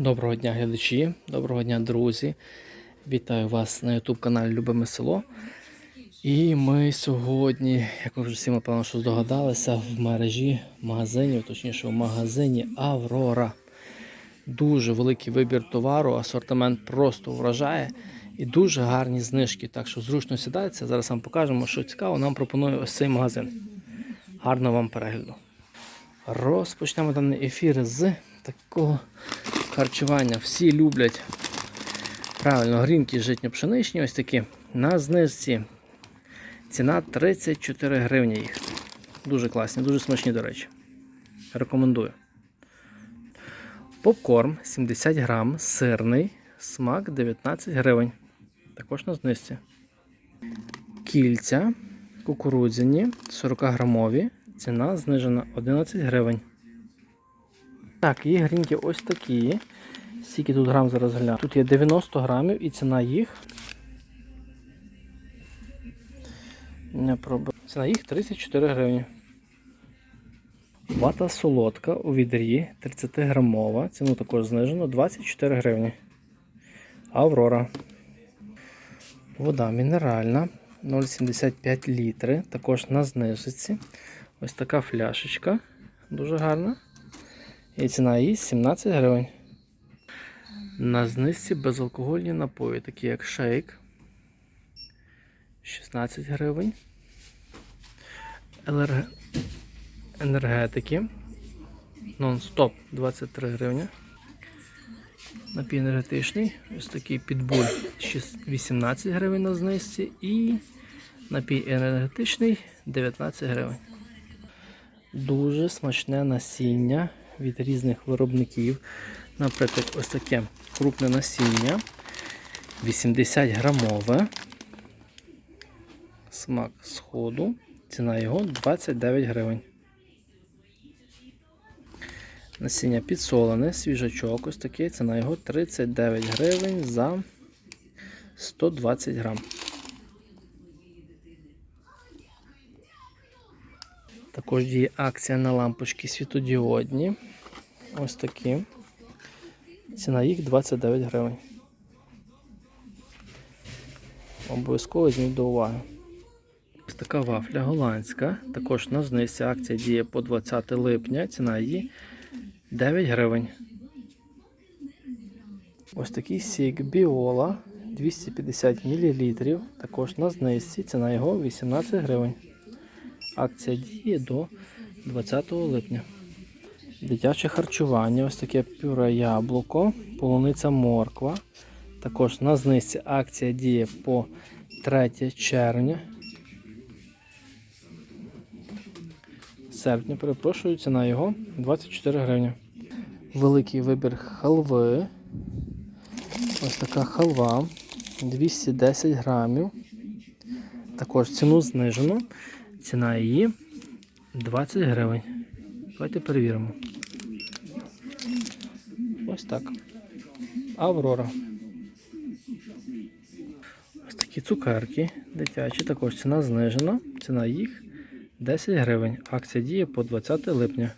Доброго дня, глядачі, доброго дня, друзі. Вітаю вас на YouTube каналі Любиме село. І ми сьогодні, як ви вже всі, напевно, що здогадалися, в мережі магазинів, точніше в магазині Аврора. Дуже великий вибір товару, асортимент просто вражає і дуже гарні знижки. Так що зручно сідається. Зараз вам покажемо, що цікаво, нам пропонує ось цей магазин. Гарного вам перегляду. Розпочнемо даний ефір з такого харчування. Всі люблять правильно грінки житньо-пшеничні, ось такі. На знижці. Ціна 34 гривні їх. Дуже класні, дуже смачні, до речі. Рекомендую. Попкорн 70 грам, сирний, смак 19 гривень. Також на знижці. Кільця кукурудзяні 40 грамові. Ціна знижена 11 гривень. Так, є грінки ось такі. Скільки тут грам зараз гляну. Тут є 90 грамів і ціна їх. Не пробив. Ціна їх 34 гривні. Вата солодка у відрі 30 грамова. Ціну також знижено 24 гривні. Аврора. Вода мінеральна 0,75 літри. Також на знижці. Ось така фляшечка. Дуже гарна. І ціна її 17 гривень. На знижці безалкогольні напої, такі як шейк 16 гривень. Елерг... Енергетики. Нон-стоп 23 гривні. Напій енергетичний. Ось такий підбуль 18 гривень на знижці. І напій енергетичний 19 гривень. Дуже смачне насіння від різних виробників. Наприклад, ось таке крупне насіння 80 грамове. Смак сходу. Ціна його 29 гривень. Насіння підсолене, свіжачок, ось таке, ціна його 39 гривень за 120 грам. Також діє акція на лампочки світодіодні. Ось такі. Ціна їх 29 гривень. Обов'язково візьміть до уваги. Ось така вафля голландська. Також на знижці акція діє по 20 липня. Ціна її 9 гривень. Ось такий сік біола 250 мл. Також на знижці. Ціна його 18 гривень. Акція діє до 20 липня. Дитяче харчування, ось таке пюре яблуко, полуниця морква. Також на знижці акція діє по 3 червня. Серпня, перепрошую, ціна його 24 гривні. Великий вибір халви. Ось така халва 210 грамів. Також ціну знижено. Ціна її 20 гривень. Давайте перевіримо. Ось так. Аврора. Ось такі цукерки дитячі, також ціна знижена. Ціна їх 10 гривень. Акція діє по 20 липня.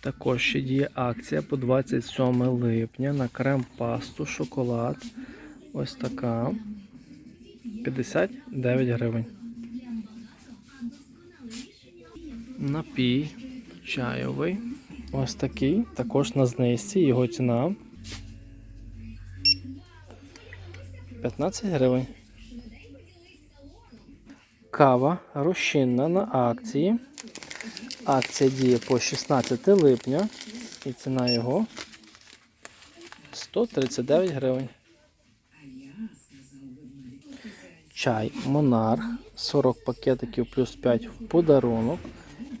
Також ще діє акція по 27 липня на крем-пасту, шоколад. Ось така. 59 гривень. Напій чайовий. Ось такий. Також на знижці. Його ціна 15 гривень. Кава розчинна на акції. Акція діє по 16 липня. І ціна його 139 гривень. Чай Монарх 40 пакетиків плюс 5 в подарунок.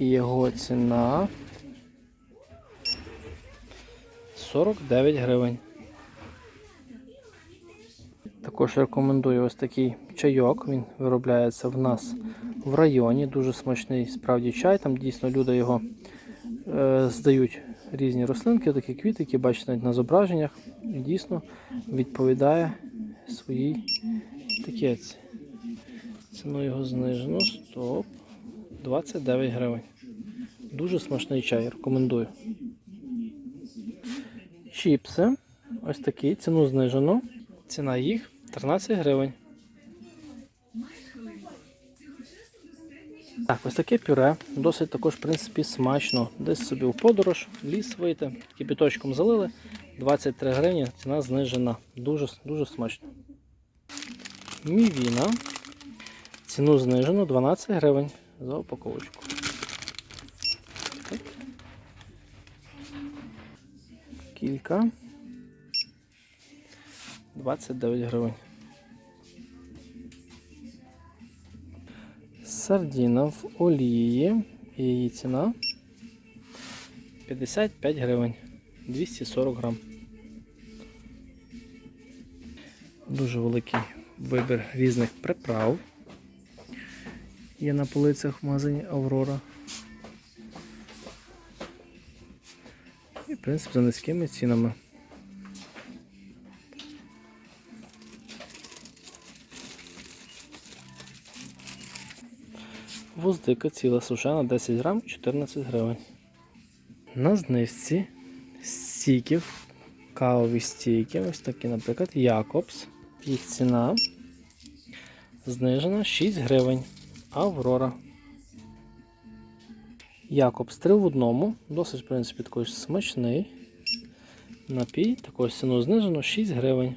І його ціна 49 гривень. Також рекомендую ось такий чайок. Він виробляється в нас в районі. Дуже смачний справді чай. Там дійсно люди його е, здають різні рослинки, такі квіти, які бачите навіть на зображеннях. Дійсно відповідає своїй етикетці. Ціну його знижено. Стоп. 29 гривень. Дуже смачний чай, рекомендую. Чіпси. Ось такі, ціну знижено. Ціна їх 13 гривень. Так, ось таке пюре. Досить також, в принципі, смачно. Десь собі в подорож, ліс вийти, кипіточком залили. 23 гривні, ціна знижена. Дуже, дуже смачно. Мівіна. Ціну знижено 12 гривень за упаковочку. Кілька. 29 гривень. Сардіна в олії. Її ціна 55 гривень. 240 грам. Дуже великий вибір різних приправ. Є на полицях в Аврора. І, в принципі, за низькими цінами. Вуздика ціла сушена 10 грам 14 гривень. На знижці стіків, кавові стійки, ось такі, наприклад, Якобс. Їх ціна знижена 6 гривень. Аврора. Якобс 3 в одному. Досить, в принципі, такий смачний. Напій, також ціну знижено 6 гривень.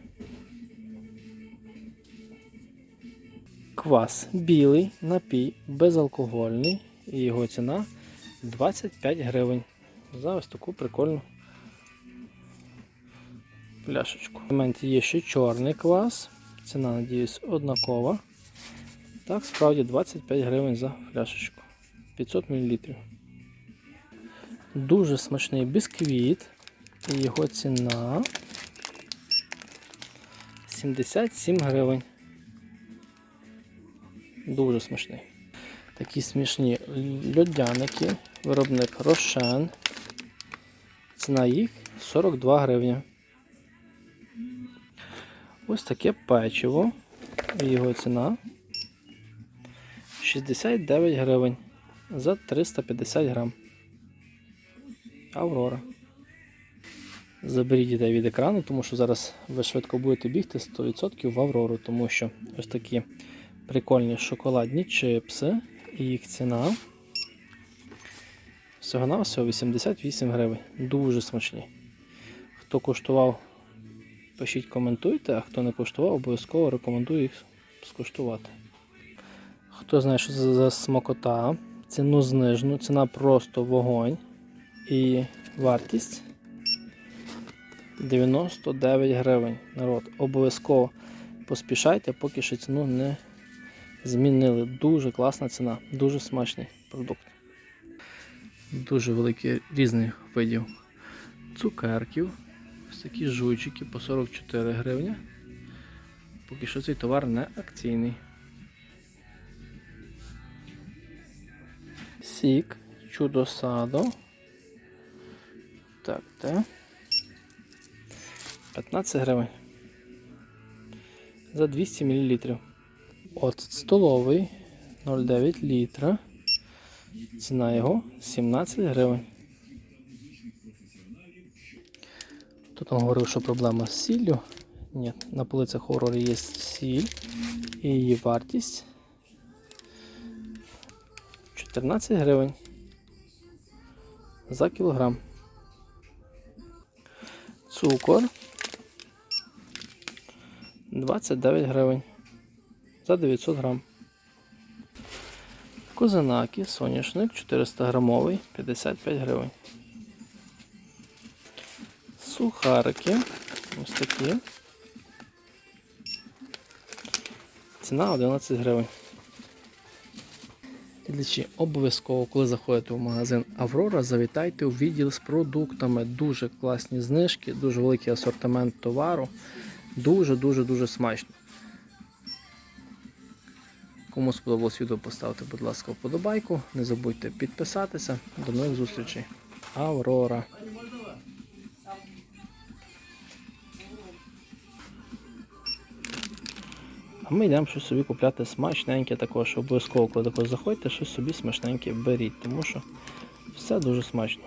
Квас білий напій безалкогольний. І його ціна 25 гривень. За ось таку прикольну пляшечку. В моменті є ще чорний квас. Ціна, надіюсь, однакова. Так, справді 25 гривень за пляшечку. 500 мл. Дуже смачний бісквіт. Його ціна 77 гривень. Дуже смачний. Такі смішні льодяники. Виробник Рошен. Ціна їх 42 гривні. Ось таке печиво. Його ціна 69 гривень за 350 грам. Аврора. Заберіть дітей від екрану, тому що зараз ви швидко будете бігти 100% в Аврору, тому що ось такі прикольні шоколадні чипси. І їх ціна всього на всього 88 гривень. Дуже смачні. Хто куштував, пишіть, коментуйте, а хто не куштував, обов'язково рекомендую їх скуштувати. Хто знає, що це за смакота, ціну знижену, ціна просто вогонь. І вартість 99 гривень. Народ, обов'язково поспішайте, поки що ціну не змінили. Дуже класна ціна, дуже смачний продукт. Дуже великий різних видів цукерків. Ось такі жуйчики по 44 гривні. Поки що цей товар не акційний. Сік, чудо садо. Так, так. 15 гривень. За 200 мл. От столовий 0,9 літра. Ціна його 17 гривень. Тут он говорив, що проблема з сіллю. Ні, на полицях хорорі є сіль і її вартість 14 гривень за кілограм. Цукор 29 гривень за 900 грам. Козинаки, соняшник 400 грамовий 55 гривень. Сухарики. Ось такі. Ціна 11 гривень. Глядачі, обов'язково, коли заходите в магазин Аврора, завітайте у відділ з продуктами. Дуже класні знижки, дуже великий асортимент товару. Дуже-дуже дуже смачно. Кому сподобалось відео, поставте, будь ласка, вподобайку. Не забудьте підписатися. До нових зустрічей. Аврора. А ми йдемо щось собі купляти смачненьке також. Обов'язково, коли також заходьте, щось собі смачненьке беріть, тому що все дуже смачно.